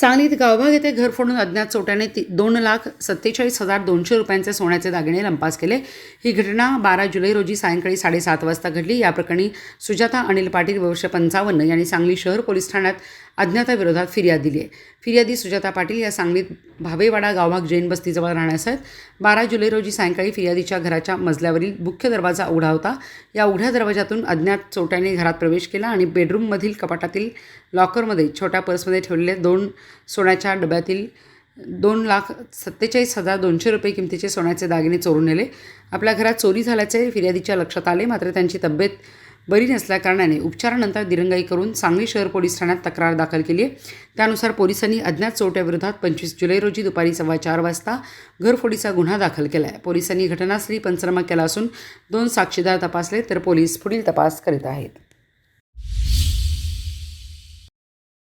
सांगलीत गावभाग येथे घर फोडून अज्ञात चोट्याने ती दोन लाख सत्तेचाळीस हजार दोनशे रुपयांचे सोन्याचे दागिने लंपास केले. ही घटना बारा जुलै रोजी सायंकाळी साडेसात वाजता घडली. या प्रकरणी सुजाता अनिल पाटील वर्ष पंचावन्न यांनी सांगली शहर पोलीस ठाण्यात अज्ञाताविरोधात फिर्याद दिली आहे. फिर्यादी सुजाता पाटील या सांगलीत भावेवाडा गावभाग जैन बस्तीजवळ राहण्यास आहेत. बारा जुलै रोजी सायंकाळी फिर्यादीच्या घराच्या मजल्यावरील मुख्य दरवाजा उघडा होता. या उघड्या दरवाजातून अज्ञात चोट्याने घरात प्रवेश केला आणि बेडरूममधील कपाटातील लॉकरमध्ये छोट्या पर्समध्ये ठेवलेले दोन सोन्याच्या डब्यातील दोन लाख सत्तेचाळीस हजार दोनशे रुपये किमतीचे सोन्याचे दागिने चोरून नेले. आपल्या घरात चोरी झाल्याचे फिर्यादीच्या लक्षात आले मात्र त्यांची तब्येत बरी नसल्याकारणाने उपचारानंतर दिरंगाई करून सांगली शहर पोलीस ठाण्यात तक्रार दाखल केली आहे. त्यानुसार पोलिसांनी अज्ञात चोरट्याविरोधात पंचवीस जुलै रोजी दुपारी सव्वा चार वाजता घरफोडीचा गुन्हा दाखल केला आहे पोलिसांनी घटनास्थळी पंचनामा केला असून दोन साक्षीदार तपासले तर पोलीस पुढील तपास करीत आहेत.